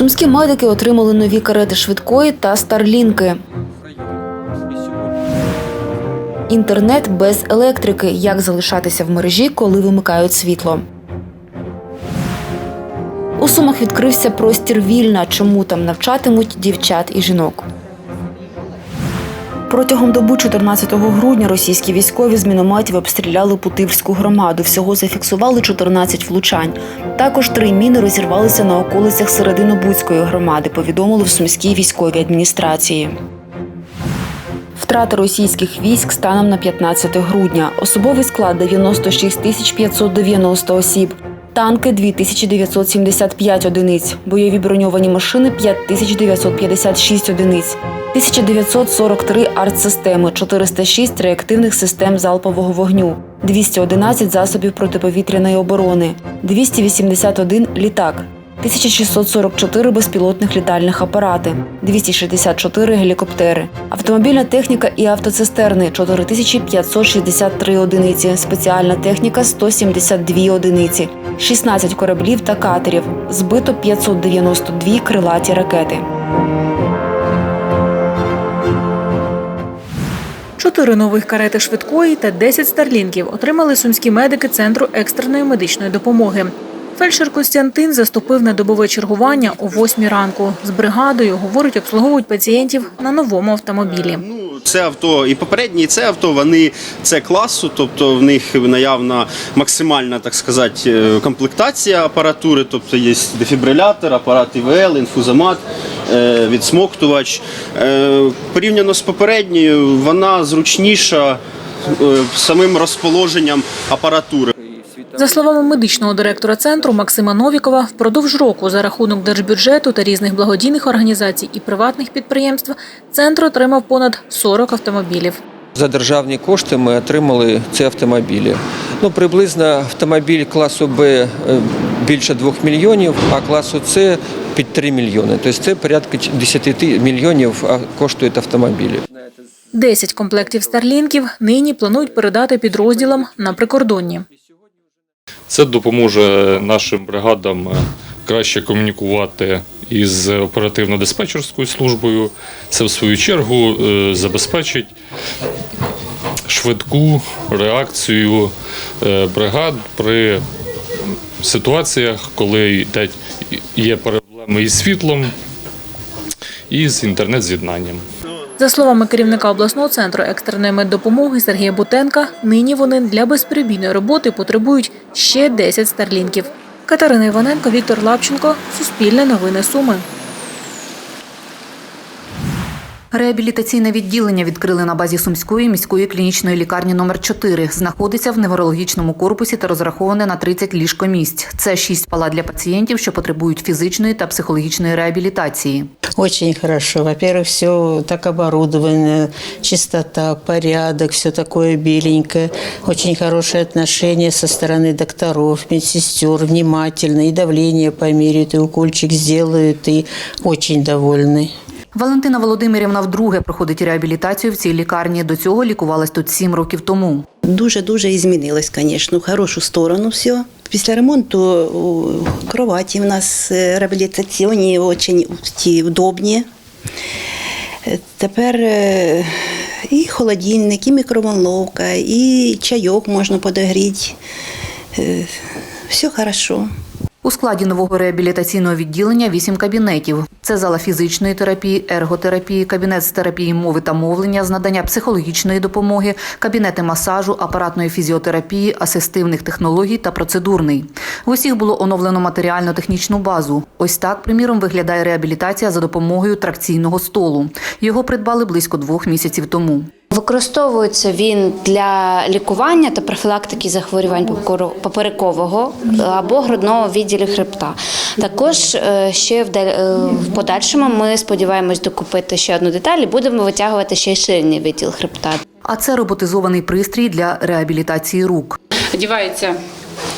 Сумські медики отримали нові карети швидкої та старлінки. Інтернет без електрики. Як залишатися в мережі, коли вимикають світло. У Сумах відкрився простір вільна. Чому там навчатимуть дівчат і жінок? Протягом доби 14 грудня російські військові з мінометів обстріляли Путивську громаду. Всього зафіксували 14 влучань. Також три міни розірвалися на околицях Серединобудської громади. Повідомили в сумській військовій адміністрації. Втрати російських військ станом на 15 грудня. Особовий склад 96 тисяч 590 осіб. Танки 2975 одиниць, бойові броньовані машини 5956 одиниць, 1943 артсистеми, 406 реактивних систем залпового вогню, 211 засобів протиповітряної оборони, 281 літак, 1644 безпілотних літальних апарати, 264 гелікоптери, автомобільна техніка і автоцистерни 4563 одиниці, спеціальна техніка 172 одиниці, 16 кораблів та катерів, збито 592 крилаті ракети. Чотири нових карети швидкої та 10 старлінків отримали сумські медики Центру екстреної медичної допомоги. Фельдшер Костянтин заступив на добове чергування о 8 ранку. З бригадою, говорить, обслуговують пацієнтів на новому автомобілі. Ну, це авто і попередні, і це авто, вони це класу, тобто в них наявна максимальна, так сказати, е, комплектація апаратури, тобто є дефібрилятор, апарат ІВЛ, інфузомат, е, відсмоктувач. Е, Порівняно з попередньою, вона зручніша е, самим розположенням апаратури. За словами медичного директора центру Максима Новікова, впродовж року за рахунок держбюджету та різних благодійних організацій і приватних підприємств центр отримав понад 40 автомобілів. За державні кошти ми отримали ці автомобілі. Ну, приблизно автомобіль класу Б е, більше 2 мільйонів, а класу С під 3 мільйони. Тобто це порядка 10 мільйонів коштують автомобілі. 10 комплектів старлінків нині планують передати підрозділам на прикордонні. Це допоможе нашим бригадам е, краще комунікувати із оперативно-диспетчерською службою. Це, в свою чергу, е, забезпечить швидку реакцію е, бригад при ситуаціях, коли є проблеми із світлом і з інтернет-з'єднанням. За словами керівника обласного центру екстреної меддопомоги Сергія Бутенка, нині вони для безперебійної роботи потребують ще 10 старлінків. Катерина Іваненко, Віктор Лапченко, Суспільне новини Суми. Реабілітаційне відділення відкрили на базі Сумської міської клінічної лікарні номер 4 Знаходиться в неврологічному корпусі та розраховане на 30 ліжкомісць. Це шість палат для пацієнтів, що потребують фізичної та психологічної реабілітації. Очень хорошо. Во-первых, все так оборудовано, чистота, порядок, все такое беленькое. Очень хорошее отношение со стороны докторов, медсестер, внимательно. И давление померяют, и укольчик сделают, и очень довольны. Валентина Володимирівна вдруге проходить реабілітацію в цій лікарні. До цього лікувалась тут сім років тому. Дуже-дуже і змінилось, звісно, в хорошу сторону все. Після ремонту кроваті в нас е, реабілітаційні, дуже ті удобні. Е, Тепер е, і холодильник, і мікроволновка, і чайок можна подогріти. Все хорошо. У складі нового реабілітаційного відділення вісім кабінетів. Це зала фізичної терапії, ерготерапії, кабінет з терапії мови та мовлення, з надання психологічної допомоги, кабінети масажу, апаратної фізіотерапії, асистивних технологій та процедурний. В усіх було оновлено матеріально-технічну базу. Ось так, приміром, виглядає реабілітація за допомогою тракційного столу. Його придбали близько двох місяців тому. Використовується він для лікування та профілактики захворювань поперекового або грудного відділу хребта. Також е, ще в е, в подальшому ми сподіваємось докупити ще одну деталь і будемо витягувати ще й шийний відділ хребта. А це роботизований пристрій для реабілітації рук. Одівається,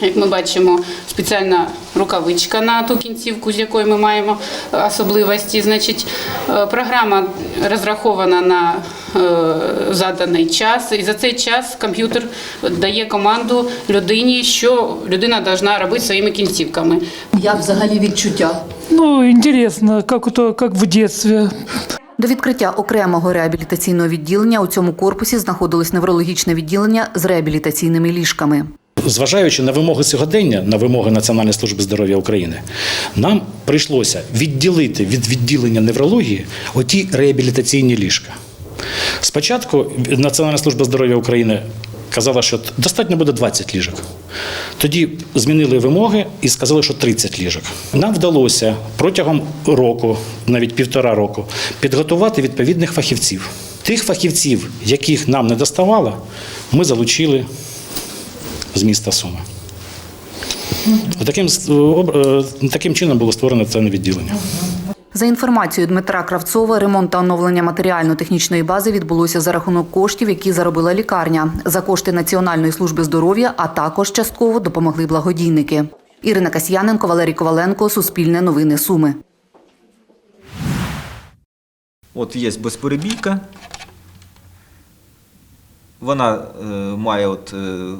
як ми бачимо, спеціальна рукавичка на ту кінцівку, з якої ми маємо е, особливості. Значить, е, програма розрахована на е, заданий час, і за цей час комп'ютер дає команду людині, що людина повинна робити своїми кінцівками. Як взагалі відчуття? Ну, интересно, как, это, как в детстве. До відкриття окремого реабілітаційного відділення у цьому корпусі знаходилось неврологічне відділення з реабілітаційними ліжками. Зважаючи на вимоги сьогодення, на вимоги Національної служби здоров'я України, нам прийшлося відділити від відділення неврології оті реабілітаційні ліжка. Спочатку Національна служба здоров'я України казала, що достатньо буде 20 ліжок. Тоді змінили вимоги і сказали, що 30 ліжок. Нам вдалося протягом року, навіть півтора року, підготувати відповідних фахівців. Тих фахівців, яких нам не доставало, ми залучили з міста Суми. Таким, об- е, таким чином було створено це відділення. За інформацією Дмитра Кравцова, ремонт та оновлення матеріально-технічної бази відбулося за рахунок коштів, які заробила лікарня, за кошти Національної служби здоров'я, а також частково допомогли благодійники. Ірина Касьяненко, Валерій Коваленко, Суспільне новини Суми. От є безперебійка. Вона е, має от, е,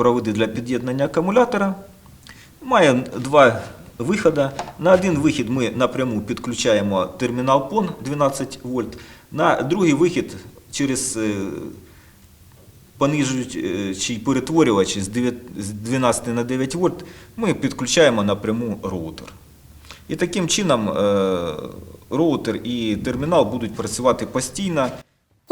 проводи для під'єднання акумулятора. Має два виходи. На один вихід ми напряму підключаємо термінал PON 12 вольт. На другий вихід через е, понижуючий перетворювач з 12 на 9 вольт ми підключаємо напряму роутер. І таким чином е, роутер і термінал будуть працювати постійно.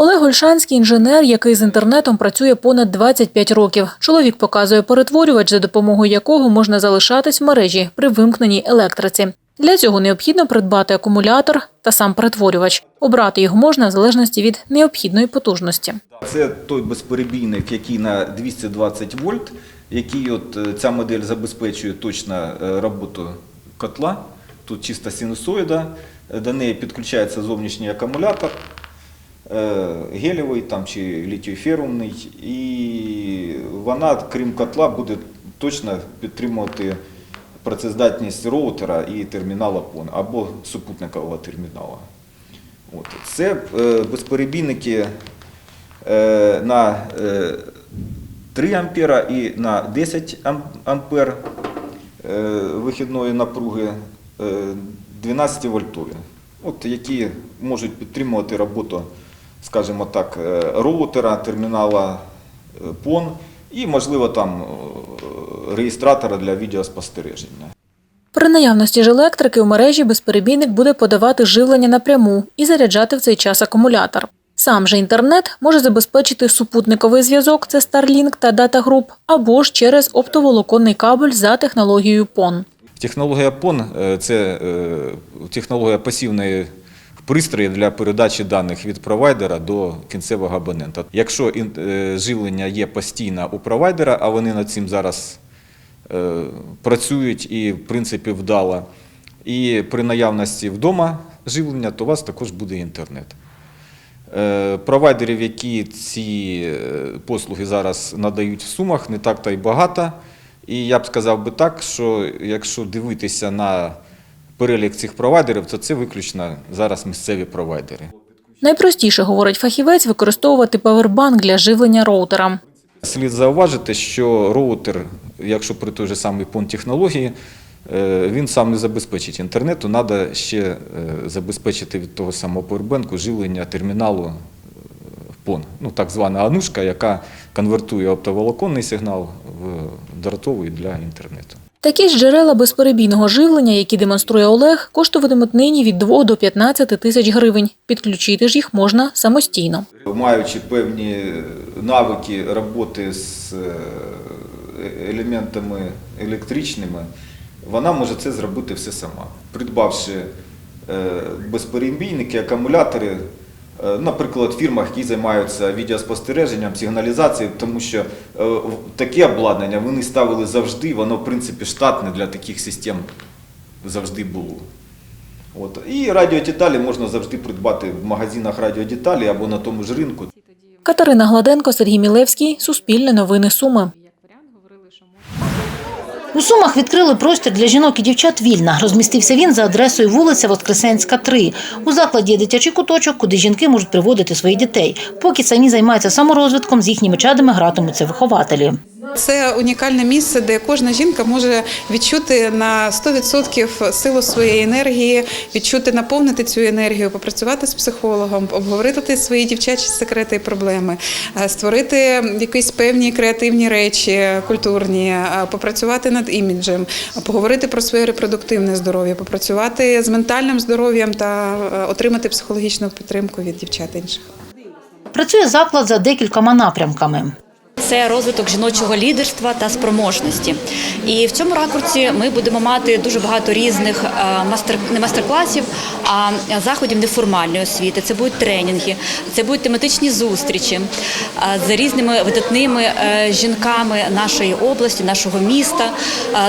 Олег Ольшанський інженер, який з інтернетом працює понад 25 років. Чоловік показує перетворювач, за допомогою якого можна залишатись в мережі при вимкненій електриці. Для цього необхідно придбати акумулятор та сам перетворювач. Обрати його можна в залежності від необхідної потужності. Це той безперебійник, який на 220 вольт, який от е, ця модель забезпечує точно е, роботу котла. Тут чиста синусоїда, до неї підключається зовнішній акумулятор, е, гелєвий там, чи літіоферумний, і вона, крім котла, буде точно підтримувати працездатність роутера і термінала PON або супутникового термінала. От. Це е, безперебійники е, на е, 3 ампера і на 10 ампер вихідної напруги е, 12 вольтові, які можуть підтримувати роботу, скажімо так, е, роутера, термінала е, PON і, можливо, там е, реєстратора для відеоспостереження. При наявності ж електрики у мережі безперебійник буде подавати живлення напряму і заряджати в цей час акумулятор. Сам же інтернет може забезпечити супутниковий зв'язок, це Starlink та Data Group, або ж через оптоволоконний кабель за технологією PON. Технологія PON е, – це е, технологія пасивної пристрої для передачі даних від провайдера до кінцевого абонента. Якщо е, живлення є постійно у провайдера, а вони над цим зараз е, працюють і, в принципі, вдало, і при наявності вдома живлення, то у вас також буде інтернет. Е, Провайдерів, які ці послуги зараз надають в сумах, не так та й багато. І я б сказав би так, що якщо дивитися на перелік цих провайдерів, то це виключно зараз місцеві провайдери. Найпростіше, говорить фахівець, використовувати павербанк для живлення роутера. Слід зауважити, що роутер, якщо при той же самій PON технології, е, він сам не забезпечить інтернету, треба ще е, забезпечити від того самого повербенку живлення терміналу е, PON, ну так звана анушка, яка конвертує оптоволоконний сигнал в дротовий для інтернету. Такі ж джерела безперебійного живлення, які демонструє Олег, коштуватимуть нині від 2 до 15 тисяч гривень. Підключити ж їх можна самостійно. Маючи певні навики роботи з е, елементами електричними, вона може це зробити все сама. Придбавши е, безперебійники, акумулятори, наприклад, в фірмах, які займаються відеоспостереженням, сигналізацією, тому що е, таке обладнання вони ставили завжди, воно в принципі штатне для таких систем завжди було. От. І радіодеталі можна завжди придбати в магазинах радіодеталі або на тому ж ринку. Катерина Гладенко, Сергій Мілевський, Суспільне новини Суми. У Сумах відкрили простір для жінок і дівчат вільна. Розмістився він за адресою вулиця Воскресенська, 3. У закладі є дитячий куточок, куди жінки можуть приводити своїх дітей. Поки самі займаються саморозвитком, з їхніми чадами гратимуться вихователі. Це унікальне місце, де кожна жінка може відчути на 100% силу своєї енергії, відчути, наповнити цю енергію, попрацювати з психологом, обговорити свої дівчачі секрети і проблеми, е, створити якісь певні креативні речі, культурні, е, попрацювати над іміджем, поговорити про своє репродуктивне здоров'я, попрацювати з ментальним здоров'ям та е, отримати психологічну підтримку від дівчат інших. Працює заклад за декількома напрямками. Це розвиток жіночого лідерства та спроможності. І в цьому ракурсі ми будемо мати дуже багато різних е, мастер не майстер-класів, а заходів неформальної освіти. Це будуть тренінги, це будуть тематичні зустрічі е, з різними видатними е, жінками нашої області, нашого міста.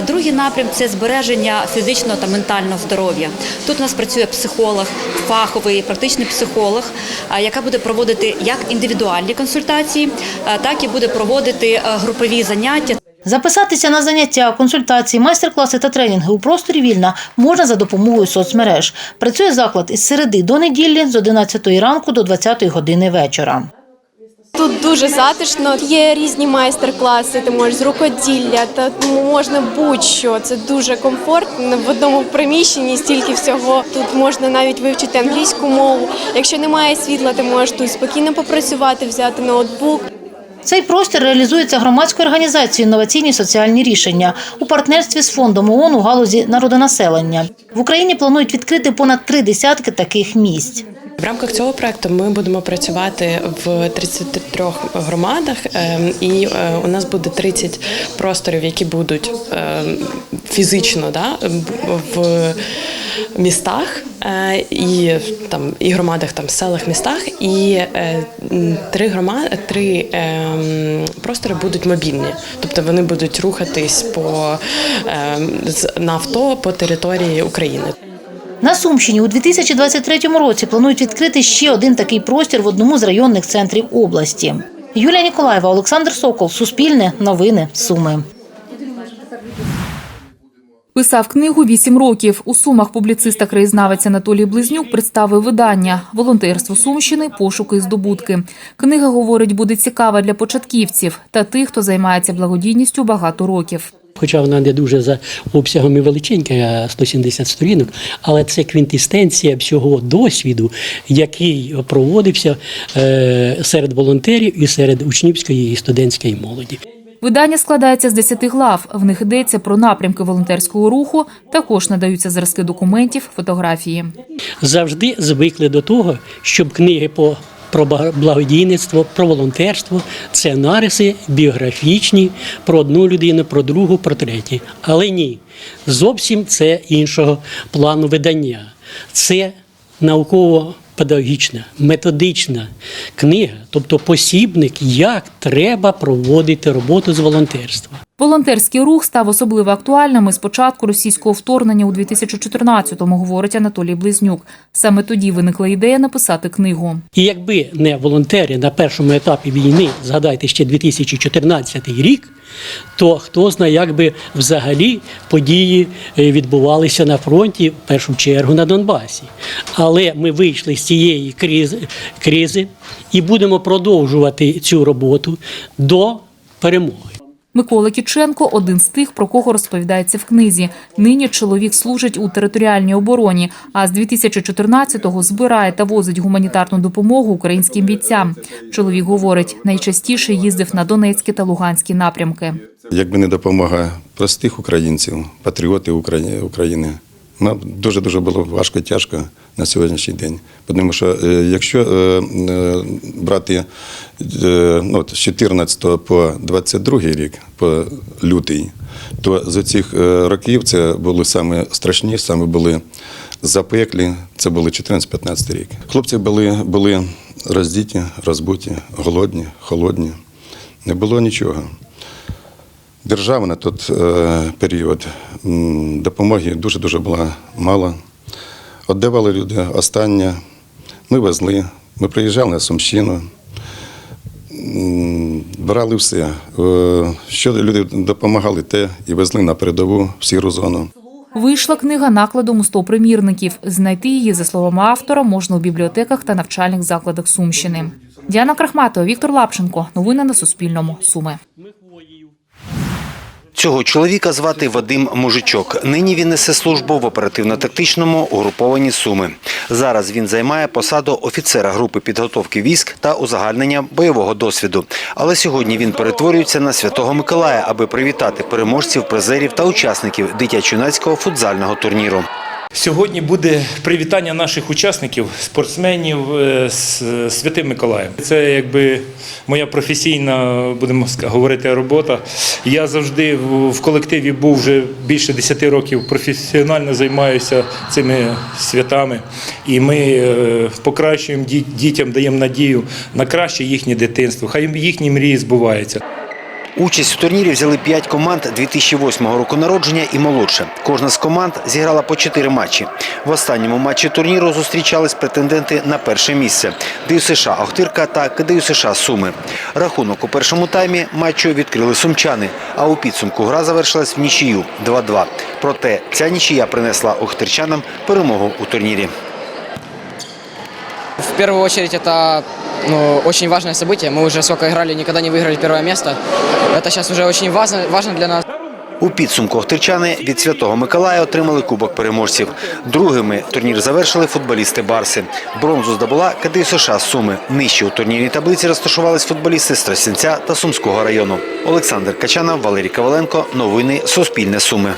Другий напрям це збереження фізичного та ментального здоров'я. Тут у нас працює психолог, фаховий практичний психолог, яка буде проводити як індивідуальні консультації, так і буде проводити е, групові заняття. Записатися на заняття, консультації, майстер-класи та тренінги у просторі вільна можна за допомогою соцмереж. Працює заклад із середи до неділі з 11 ранку до 20 години вечора. Тут дуже затишно. Є різні майстер-класи, ти можеш з рукоділля, та можна будь-що. Це дуже комфортно. В одному приміщенні стільки всього. Тут можна навіть вивчити англійську мову. Якщо немає світла, ти можеш тут спокійно попрацювати, взяти ноутбук. Цей простір реалізується громадською організацією інноваційні соціальні рішення у партнерстві з фондом ООН у галузі народонаселення. В Україні планують відкрити понад три десятки таких місць. В рамках цього проекту ми будемо працювати в 33 громадах, ем, і е, у нас буде 30 просторів, які будуть ем, фізично да, в містах е, і там і громадах, там селах, містах, і е, три громади, три ем, простори будуть мобільні, тобто вони будуть рухатись по на авто по території України. На Сумщині у 2023 році планують відкрити ще один такий простір в одному з районних центрів області. Юлія Ніколаєва, Олександр Сокол, Суспільне, Новини, Суми. Писав книгу вісім років. У Сумах публіцист та краєзнавець Анатолій Близнюк представив видання Волонтерство Сумщини. Пошуки і здобутки. Книга говорить, буде цікава для початківців та тих, хто займається благодійністю багато років. Хоча вона не дуже за обсягом і величенька, а 170 сторінок, але це квінтестенція всього досвіду, який проводився е, серед волонтерів і серед учнівської і студентської молоді. Видання складається з 10 глав. В них йдеться про напрямки волонтерського руху. Також надаються зразки документів, фотографії. Завжди звикли до того, щоб книги по про благодійництво, про волонтерство це нариси біографічні про одну людину, про другу, про третю. Але ні, зовсім це іншого плану видання. Це науково-педагогічна, методична книга, тобто посібник, як треба проводити роботу з волонтерства. Волонтерський рух став особливо актуальним із початку російського вторгнення у 2014-му, говорить Анатолій Близнюк. Саме тоді виникла ідея написати книгу. І якби не волонтери на першому етапі війни, згадайте ще 2014 рік, то хто знає, як би взагалі події е, відбувалися на фронті, в першу чергу на Донбасі. Але ми вийшли з цієї кризи, кризи і будемо продовжувати цю роботу до перемоги. Микола Кіченко один з тих, про кого розповідається в книзі. Нині чоловік служить у територіальній обороні, а з 2014-го збирає та возить гуманітарну допомогу українським бійцям. Чоловік говорить, найчастіше їздив на Донецькі та Луганські напрямки. Якби не допомога простих українців, патріотів Украї- України, нам дуже дуже було важко тяжко на сьогоднішній день. Тому що е, якщо е, е, брати ну, з 14 по 22 рік, по лютий, то з цих років це були саме страшні, саме були запеклі. Це були 14-15 рік. Хлопці були, були роздіті, розбуті, голодні, холодні. Не було нічого. Держава на той е, період допомоги дуже-дуже була мало. Отдавали люди останнє. Ми везли, ми приїжджали на Сумщину, брали все. Е, Що люди допомагали, те і везли на передову в сіру зону. Вийшла книга накладом у 100 примірників. Знайти її, за словами автора, можна у бібліотеках та навчальних закладах Сумщини. Діана Крахматова, Віктор Лапченко. Новини на Суспільному. Суми. Цього чоловіка звати Вадим Мужичок. Нині він несе службу в оперативно-тактичному угрупованні Суми. Зараз він займає посаду офіцера групи підготовки військ та узагальнення бойового досвіду. Але сьогодні він перетворюється на Святого Миколая, аби привітати переможців, призерів та учасників дитячо-юнацького футзального турніру. Сьогодні буде привітання наших учасників, спортсменів е, з Святим Миколаєм. Це якби моя професійна, будемо говорити, робота. Я завжди в в колективі був вже більше 10 років, професіонально займаюся цими святами. І ми е, покращуємо дітям, даємо надію на краще їхнє дитинство. Хай їхні мрії збуваються. Участь у турнірі взяли 5 команд 2008 року народження і молодше. Кожна з команд зіграла по 4 матчі. В останньому матчі турніру зустрічались претенденти на перше місце – ДЮСШ США Охтирка та КДЮ США Суми. Рахунок у першому таймі матчу відкрили сумчани, а у підсумку гра завершилась в нічию 2-2. Проте ця нічия принесла охтирчанам перемогу у турнірі. В первую очередь это ну, очень важное событие. Мы уже сколько играли, никогда не выиграли первое место. Это сейчас уже очень важно, важно для нас. У підсумку охтирчани від Святого Миколая отримали Кубок переможців. Другими турнір завершили футболісти Барси. Бронзу здобула КДЮ США Суми. Нижче у турнірній таблиці розташувались футболісти з Тростянця та Сумського району. Олександр Качанов, Валерій Коваленко. Новини Суспільне Суми.